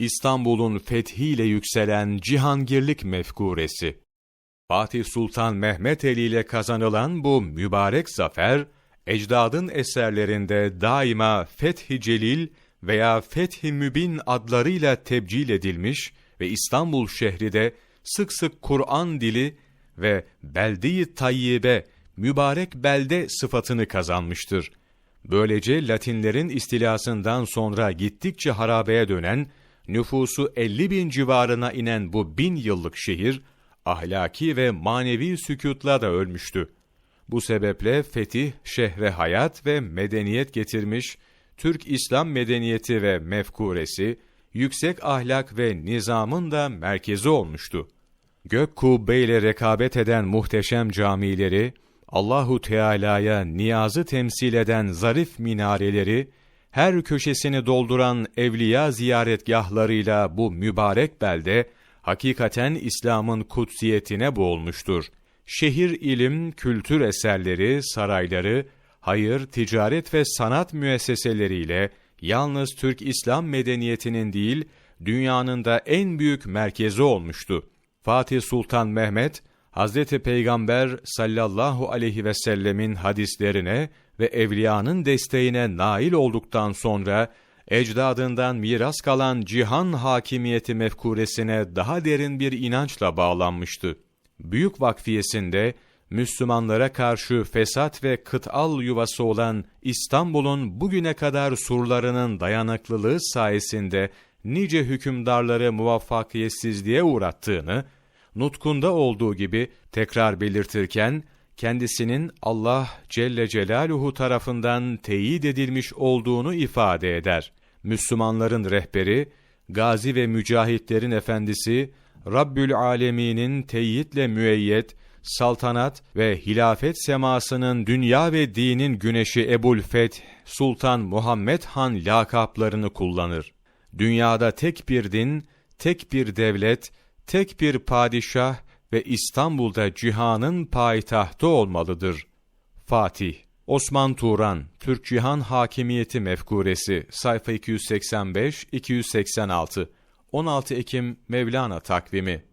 İstanbul'un fethiyle yükselen cihangirlik mefkuresi. Fatih Sultan Mehmet Eli ile kazanılan bu mübarek zafer, ecdadın eserlerinde daima Fethi Celil veya Fethi Mübin adlarıyla tebcil edilmiş ve İstanbul şehri de sık sık Kur'an dili ve belde-i tayyibe, mübarek belde sıfatını kazanmıştır. Böylece Latinlerin istilasından sonra gittikçe harabeye dönen, nüfusu 50 bin civarına inen bu bin yıllık şehir, ahlaki ve manevi sükutla da ölmüştü. Bu sebeple fetih, şehre hayat ve medeniyet getirmiş, Türk İslam medeniyeti ve mefkuresi, yüksek ahlak ve nizamın da merkezi olmuştu. Gök kubbeyle rekabet eden muhteşem camileri, Allahu Teala'ya niyazı temsil eden zarif minareleri, her köşesini dolduran evliya ziyaretgahlarıyla bu mübarek belde, hakikaten İslam'ın kutsiyetine boğulmuştur. Şehir ilim, kültür eserleri, sarayları, hayır, ticaret ve sanat müesseseleriyle yalnız Türk İslam medeniyetinin değil, dünyanın da en büyük merkezi olmuştu. Fatih Sultan Mehmet, Hazreti Peygamber sallallahu aleyhi ve sellemin hadislerine ve evliyanın desteğine nail olduktan sonra, ecdadından miras kalan cihan hakimiyeti mefkuresine daha derin bir inançla bağlanmıştı. Büyük vakfiyesinde, Müslümanlara karşı fesat ve kıtal yuvası olan İstanbul'un bugüne kadar surlarının dayanıklılığı sayesinde nice hükümdarları muvaffakiyetsizliğe uğrattığını, nutkunda olduğu gibi tekrar belirtirken, kendisinin Allah Celle Celaluhu tarafından teyit edilmiş olduğunu ifade eder. Müslümanların rehberi, gazi ve mücahitlerin efendisi, Rabbül Alemin'in teyitle müeyyet, saltanat ve hilafet semasının dünya ve dinin güneşi Ebul Feth, Sultan Muhammed Han lakaplarını kullanır. Dünyada tek bir din, tek bir devlet, tek bir padişah ve İstanbul'da cihanın payitahtı olmalıdır. Fatih Osman Turan, Türk Cihan Hakimiyeti Mefkuresi, sayfa 285-286, 16 Ekim Mevlana takvimi